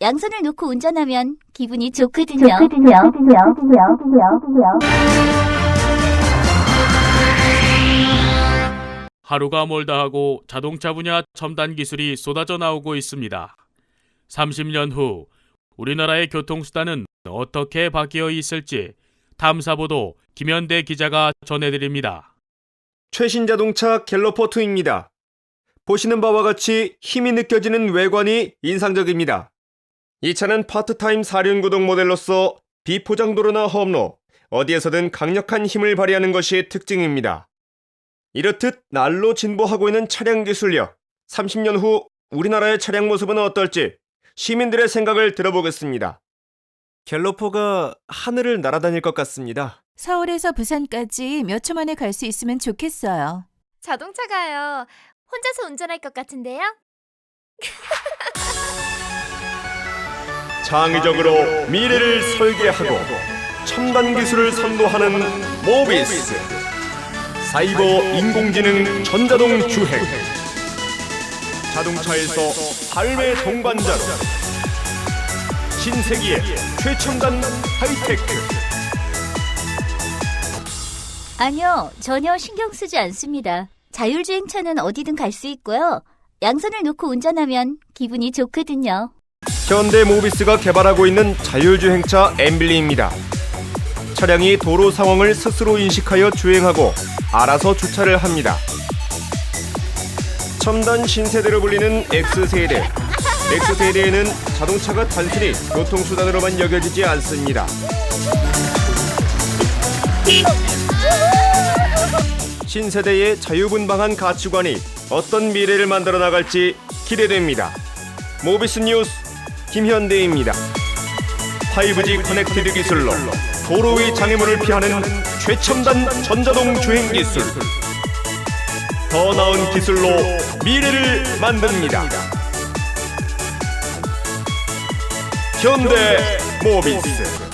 양손을 놓고 운전하면 기분이 좋거든요. 하루가 멀다 하고 자동차 분야 첨단 기술이 쏟아져 나오고 있습니다. 30년 후 우리나라의 교통수단은 어떻게 바뀌어 있을지 탐사보도 김현대 기자가 전해드립니다. 최신 자동차 갤러퍼2입니다. 보시는 바와 같이 힘이 느껴지는 외관이 인상적입니다. 이 차는 파트타임 사륜구동 모델로서 비포장도로나 험로, 어디에서든 강력한 힘을 발휘하는 것이 특징입니다. 이렇듯 날로 진보하고 있는 차량 기술력, 30년 후 우리나라의 차량 모습은 어떨지 시민들의 생각을 들어보겠습니다. 갤러퍼가 하늘을 날아다닐 것 같습니다. 서울에서 부산까지 몇 초 만에 갈 수 있으면 좋겠어요. 자동차가요. 혼자서 운전할 것 같은데요? 창의적으로 미래를 설계하고 첨단 기술을 선도하는 모비스 사이버 인공지능 전자동 주행 자동차에서 삶의 동반자로 신세기의 최첨단 하이테크 아니요, 전혀 신경 쓰지 않습니다. 자율주행차는 어디든 갈 수 있고요. 양손을 놓고 운전하면 기분이 좋거든요. 현대 모비스가 개발하고 있는 자율주행차 엠블리입니다. 차량이 도로 상황을 스스로 인식하여 주행하고 알아서 주차를 합니다. 첨단 신세대로 불리는 X세대. X세대에는 자동차가 단순히 교통수단으로만 여겨지지 않습니다. 신세대의 자유분방한 가치관이 어떤 미래를 만들어 나갈지 기대됩니다. 모비스 뉴스 김현대입니다. 5G 커넥티드 기술로 도로 위 장애물을 피하는 최첨단 전자동 주행 기술. 더 나은 기술로 미래를 만듭니다. 현대 모비스.